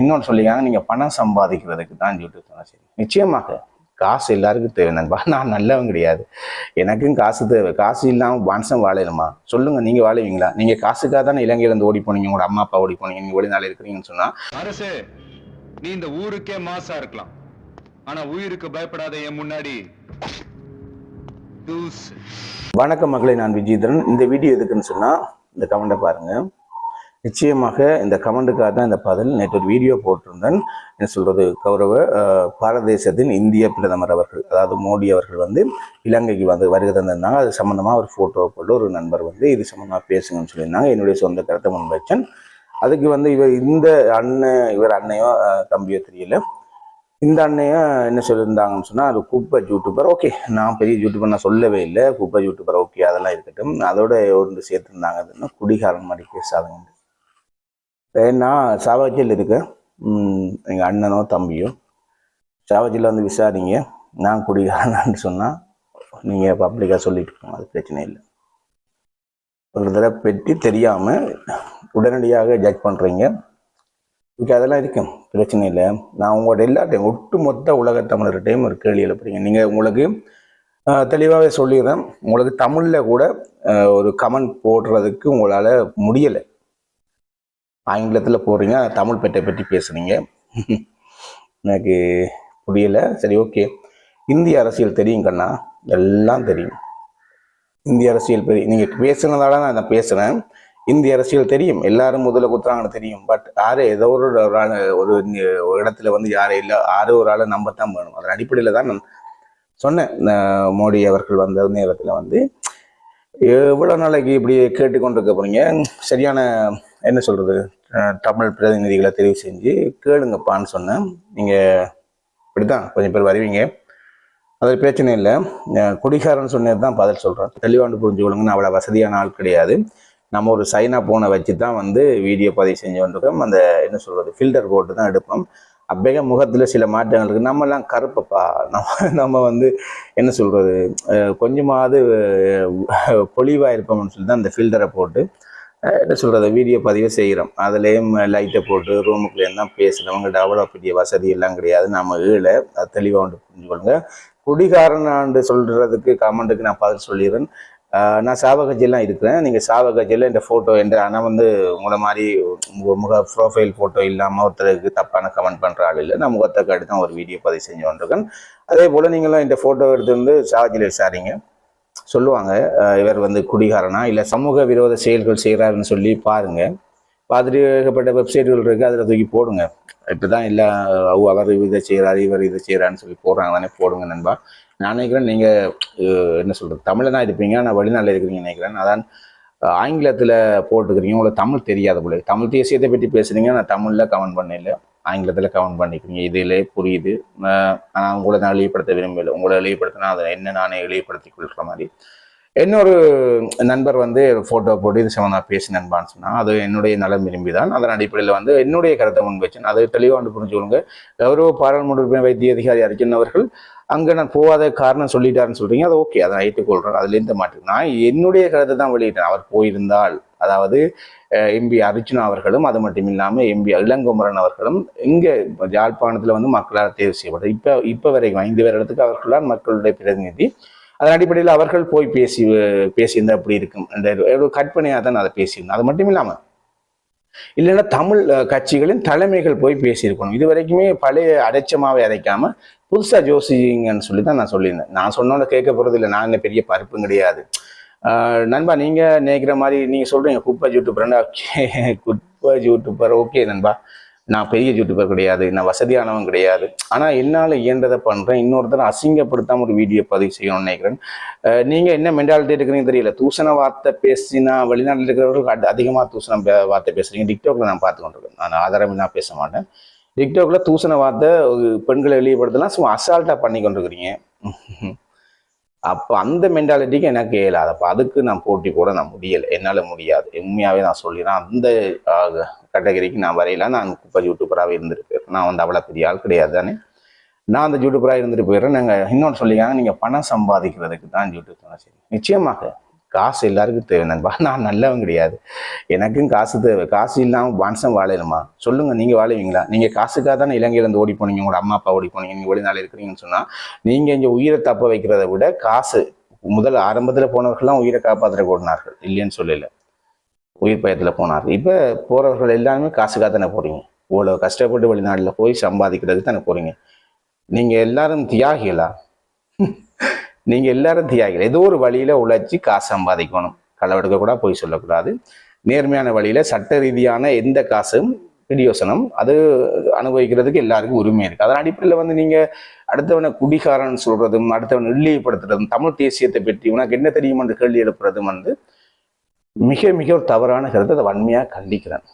இன்னொன்று சொல்லிக்காங்க நீங்க பணம் சம்பாதிக்கிறதுக்கு தான் யூடியூப் சொன்னா சரி. நிச்சயமாக காசு எல்லாருக்கும் தேவை நண்பா. நான் நல்லவன் கிடையாது. எனக்கும் காசு தேவை. காசு இல்லாம மனுஷன் வாழணுமா சொல்லுங்க நீங்க வாழுவீங்களா? நீங்க காசுக்காக தானே இலங்கையில இருந்து ஓடி போனீங்க உங்களோட அம்மா அப்பா ஓடி போனீங்க நீங்க வெளிநாள் இருக்கிறீங்கன்னு சொன்னா. அரசே நீ இந்த ஊருக்கே மாசா இருக்கலாம். ஆனா உயிருக்கு பயப்படாத என் முன்னாடி வணக்கம் மக்களை நான் விஜயதரன் இந்த வீடியோ எதுக்குன்னு சொன்னா இந்த கமெண்ட்டை பாருங்க. நிச்சயமாக இந்த கமெண்ட்டுக்காக தான் இந்த பதில் நேற்று ஒரு வீடியோ போட்டிருந்தேன். என்ன சொல்றது கௌரவ பாரதேசத்தின் பாரத தேசத்தின் இந்திய பிரதமர் அவர்கள் அதாவது மோடி அவர்கள் வந்து இலங்கைக்கு வந்து வருகை தந்திருந்தாங்க. அது சம்மந்தமாக ஒரு ஃபோட்டோ போட்டு ஒரு நண்பர் வந்து இது சம்மந்தமாக பேசுங்கன்னு சொல்லியிருந்தாங்க. என்னுடைய சொந்த கருத்தை முன்வைச்சேன். அதுக்கு வந்து இவர் இந்த அண்ணன் இவர் அண்ணையோ தம்பியோ தெரியல. இந்த அண்ணையும் என்ன சொல்லியிருந்தாங்கன்னு சொன்னால் அது குப்பை யூடியூபர் ஓகே நான் பெரிய யூடியூபர் நான் சொல்லவே இல்லை. குப்பை யூடியூபர் ஓகே அதெல்லாம் இருக்கட்டும். அதோட ஒன்று சேர்த்துருந்தாங்க. அதுன்னா குடிகாரன் மாதிரி பேசாதுங்க. ஏன்னா சாவாஜியில் இருக்கேன் எங்கள் அண்ணனோ தம்பியோ சாவாஜியில் வந்து விசாரிங்க. நான் குடிகாரனான்னு சொன்னால் நீங்கள் பப்ளிக்காக சொல்லிட்டு இருக்கோம் அது பிரச்சனை இல்லை. ஒரு தடவை பெட்டி தெரியாமல் உடனடியாக ஜட்ஜ் பண்ணுறீங்க இங்கே அதெல்லாம் இருக்கும் பிரச்சனை இல்லை. நான் உங்களோட எல்லாத்தையும் ஒட்டு மொத்த உலக தமிழர்கிட்டையும் ஒரு கேள்வி எழுப்புறீங்க. நீங்கள் உங்களுக்கு தெளிவாகவே சொல்லிடுறேன். உங்களுக்கு தமிழில் கூட ஒரு கமெண்ட் போடுறதுக்கு உங்களால் முடியலை. ஆங்கிலத்தில் போடுறீங்க. தமிழ் பெட்டை பற்றி பேசுகிறீங்க எனக்கு புரியல. சரி ஓகே. இந்திய அரசியல் தெரியும் கண்ணா? எல்லாம் தெரியும். இந்திய அரசியல் பெரிய நீங்கள் பேசுனதால நான் நான் பேசுகிறேன் இந்திய அரசியல் தெரியும். எல்லாரும் முதல்ல குத்துறாங்கன்னு தெரியும். பட் யாரு ஏதோ ஒரு ஒரு ஆளு ஒரு இடத்துல வந்து யாரும் இல்லை யாரோ ஒரு ஆளை நம்பத்தான் வேணும். அதன் அடிப்படையில் தான் நான் சொன்னேன். மோடி அவர்கள் வந்த நேரத்தில் வந்து எவ்வளோ நாளைக்கு இப்படி கேட்டுக்கொண்டிருக்க போகிறீங்க சரியான என்ன சொல்கிறது தமிழ் பிரதிநிதிகளை தெரிவு செஞ்சு கேளுங்கப்பான்னு சொன்னேன். நீங்கள் இப்படி தான் கொஞ்சம் பேர் வருவீங்க. அது பிரச்சனை இல்லை. குடிகாரன் சொன்னது தான் பதில் சொல்கிறேன் தெளிவாண்டு புரிஞ்சுக்கொள்ளுங்க நான் அவ்வளோ வசதியான ஆள் கிடையாது. நம்ம ஒரு சைனா போனை வச்சு தான் வந்து வீடியோ பதிவு செஞ்சு கொண்டிருக்கோம். அந்த என்ன சொல்கிறது ஃபில்டர் போட்டு தான் எடுப்போம். அப்பயே முகத்தில் சில மாற்றங்கள் இருக்குது நம்மலாம் கருப்பப்பா. நம்ம நம்ம வந்து என்ன சொல்கிறது கொஞ்சமாவது பொலிவாக இருப்போம்னு சொல்லி தான் அந்த ஃபில்டரை போட்டு என்ன சொல்கிறது வீடியோ பதிவு செய்கிறோம் அதுலேயும் லைட்டை போட்டு ரூமுக்குள்ளேயும் தான் பேசுகிறவங்கள்ட்ட அவ்வளோ பெரிய வசதி எல்லாம் கிடையாது. நம்ம ஈழ அது தெளிவாக ஒன்று புரிஞ்சுக்கொள்ளுங்க. குடிகாரன் ஆண்டு சொல்கிறதுக்கு கமெண்ட்டுக்கு நான் பதில் சொல்லிடுறேன். நான் சாவகஜெல்லாம் இருக்கிறேன். நீங்கள் சாவகஜியில் இந்த ஃபோட்டோ என்ற ஆனால் வந்து உங்களை மாதிரி உங்க முக ப்ரோஃபைல் ஃபோட்டோ இல்லாமல் ஒருத்தருக்கு தப்பான கமெண்ட் பண்ணுற ஆள் இல்லை. நான் முகத்தை காட்டி தான் ஒரு வீடியோ பதிவு செஞ்சு வந்திருக்கேன். அதே போல் நீங்களும் இந்த ஃபோட்டோ எடுத்து வந்து சாவகஜியில் விசாரிங்க. சொல்லுவாங்க இவர் வந்து குடிகாரனா? இல்லை சமூக விரோத செயல்கள் செய்கிறாருன்னு சொல்லி பாருங்கள் பார்த்துட்டு ஏகப்பட்ட வெப்சைட்டுகள் இருக்குது அதில் தூக்கி போடுங்க. இப்போ தான் எல்லா அவர் இதை செய்கிறாரு இவர் இதை செய்கிறான்னு சொல்லி போடுறாங்க தானே போடுங்க நண்பா. நான் நினைக்கிறேன் நீங்கள் என்ன சொல்கிறது தமிழில் தான் இருப்பீங்க ஆனால் வெளிநாட்டில் இருக்கிறீங்க நினைக்கிறேன். அதான் ஆங்கிலத்தில் போட்டுக்கிறீங்க உங்களுக்கு தமிழ் தெரியாத போல தமிழ் தேசியத்தை பற்றி பேசுறீங்க நான் தமிழில் கமெண்ட் பண்ணல. ஆங்கிலத்தில் கமெண்ட் பண்ணிக்கிறீங்க இதிலே புரியுது. ஆனால் உங்களை நான் எளியப்படுத்த விரும்பலை உங்களை எளியப்படுத்தினா அதை என்ன நானே எளியப்படுத்தி கொள்கிற மாதிரி. இன்னொரு நண்பர் வந்து ஃபோட்டோ போட்டு இது சம்மந்தமாக பேசி நண்பான்னு சொன்னால் அது என்னுடைய நலம் விரும்பி தான் அதன் அடிப்படையில் வந்து என்னுடைய கருத்தை முன் வச்சேன் அதை தெளிவாக வந்து புரிஞ்சுக்கொள்ளுங்க கௌரவ பாராளுமன்ற உறுப்பினர் வைத்திய அதிகாரி அர்ஜுன் அவர்கள் அங்கே நான் போகாத காரணம் சொல்லிட்டாருன்னு சொல்கிறீங்க அது ஓகே அதை ஏற்றுக்கொள்கிறேன் அதுலேருந்து மாட்டேன் நான் என்னுடைய கருத்தை தான் வெளியிட்டேன். அவர் போயிருந்தால் அதாவது எம்பி அர்ஜுனா அவர்களும் அது மட்டும் இல்லாமல் எம்பி இளங்குமரன் அவர்களும் இங்கே யாழ்ப்பாணத்தில் வந்து மக்களால் தேர்வு செய்யப்பட்டது இப்போ இப்போ வரைக்கும் ஐந்து வருடத்துக்கு அவர்கள்தான் மக்களுடைய பிரதிநிதி. அதன் அடிப்படையில் அவர்கள் போய் பேசி பேசியிருந்தா அப்படி இருக்கும்? அந்த ஒரு கற்பனையாக தான் அதை பேசியிருந்தேன் அது மட்டும் இல்லாமல் இல்லைன்னா தமிழ் கட்சிகளின் தலைமைகள் போய் பேசியிருக்கணும். இது வரைக்குமே பழைய அடைச்சமாவே அரைக்காம புதுசா ஜோசிங்கன்னு சொல்லி தான் நான் சொல்லியிருந்தேன். நான் சொன்னோன்னு கேட்க போறது இல்லை. நான் என்ன பெரிய பருப்பும் கிடையாது. ஆஹ் நண்பா நீங்க நினைக்கிற மாதிரி நீங்க சொல்றீங்க. குப்பை யூடியூபர்னா குப்பை ஜூட்டுப்பர் ஓகே நண்பா. நான் பெரிய யூடியூபர் கிடையாது நான் வசதியானவன் கிடையாது. ஆனால் என்னால் இயன்றதை பண்ணுறேன் இன்னொருத்தர் அசிங்கப்படுத்தாமல் ஒரு வீடியோ பதிவு செய்யணும்னு நினைக்கிறேன். நீங்கள் என்ன மென்டாலிட்டி இருக்கிறீங்க தெரியல. தூசண வார்த்தை பேசினா வெளிநாட்டில் இருக்கிறவர்கள் அதி- தூசண வார்த்தை பேசுகிறீங்க டிக்டாக்ல நான் பார்த்து கொண்டிருக்கேன் நான் ஆதாரம் நான் பேச மாட்டேன். டிக்டாக்ல தூசண வார்த்தை பெண்களை வெளியப்படுத்தலாம் சும்மா அசால்ட்டாக பண்ணி கொண்டிருக்கிறீங்க அப்போ அந்த மென்டாலிட்டிக்கு எனக்கு இயலாது அப்போ அதுக்கு நான் போட்டி போட நான் முடியலை. என்னால் முடியாது. உண்மையாகவே நான் சொல்லிடுறேன் அந்த கேட்டகரிக்கு நான் வரையில நான் குப்பை யூடியூபராகவே இருந்திருப்பேன். நான் வந்து அவ்வளோ பெரிய ஆள் கிடையாது தானே. நான் அந்த யூடியூபராக இருந்துட்டு போயிடுறேன். நாங்கள் இன்னொன்று சொல்லிக்காங்க நீங்கள் பணம் சம்பாதிக்கிறதுக்கு தான் யூடியூப் சரி நிச்சயமாக காசு எல்லாருக்கும் தேவை நண்பா. நான் நல்லவன் கிடையாது. எனக்கும் காசு தேவை. காசு இல்லாமல் மனுஷன் வாழணுமா சொல்லுங்க நீங்க வாழுவீங்களா? நீங்க காசுக்காக தானே இலங்கையிலேருந்து ஓடி போனீங்க உங்களோட அம்மா அப்பா ஓடி போனீங்க நீங்க வெளிநாள் இருக்கிறீங்கன்னு சொன்னா நீங்க இங்க உயிரை தப்ப வைக்கிறத விட காசு முதல் ஆரம்பத்தில் போனவர்கள்லாம் உயிரை காப்பாற்ற கூடினார்கள். இல்லைன்னு சொல்லல. உயிர் பயத்தில் போனார்கள். இப்போ போறவர்கள் எல்லாருமே காசுக்காக தானே போறீங்க. இவ்வளோ கஷ்டப்பட்டு வெளிநாட்டில் போய் சம்பாதிக்கிறதுக்கு தானே போறீங்க. நீங்க எல்லாரும் தியாகிகளா? நீங்கள் எல்லாரும் தியாகிகள். ஏதோ ஒரு வழியில் உழைச்சி காசு சம்பாதிக்கணும். களவெடுக்க கூட போய் சொல்லக்கூடாது. நேர்மையான வழியில் சட்ட ரீதியான எந்த காசும் பிடியோசனம் அது அனுபவிக்கிறதுக்கு எல்லாருக்கும் உரிமை இருக்குது அதன் அடிப்படையில் வந்து நீங்கள் அடுத்தவனை குடிகாரன் சொல்கிறதும் அடுத்தவனை இழிவுபடுத்துறதும் தமிழ் தேசியத்தை பற்றி உனக்கு என்ன தெரியும் என்று கேள்வி எழுப்புறதும் வந்து மிக மிக ஒரு தவறான கருத்தை அதை வன்மையாக கண்டிக்கிறேன்.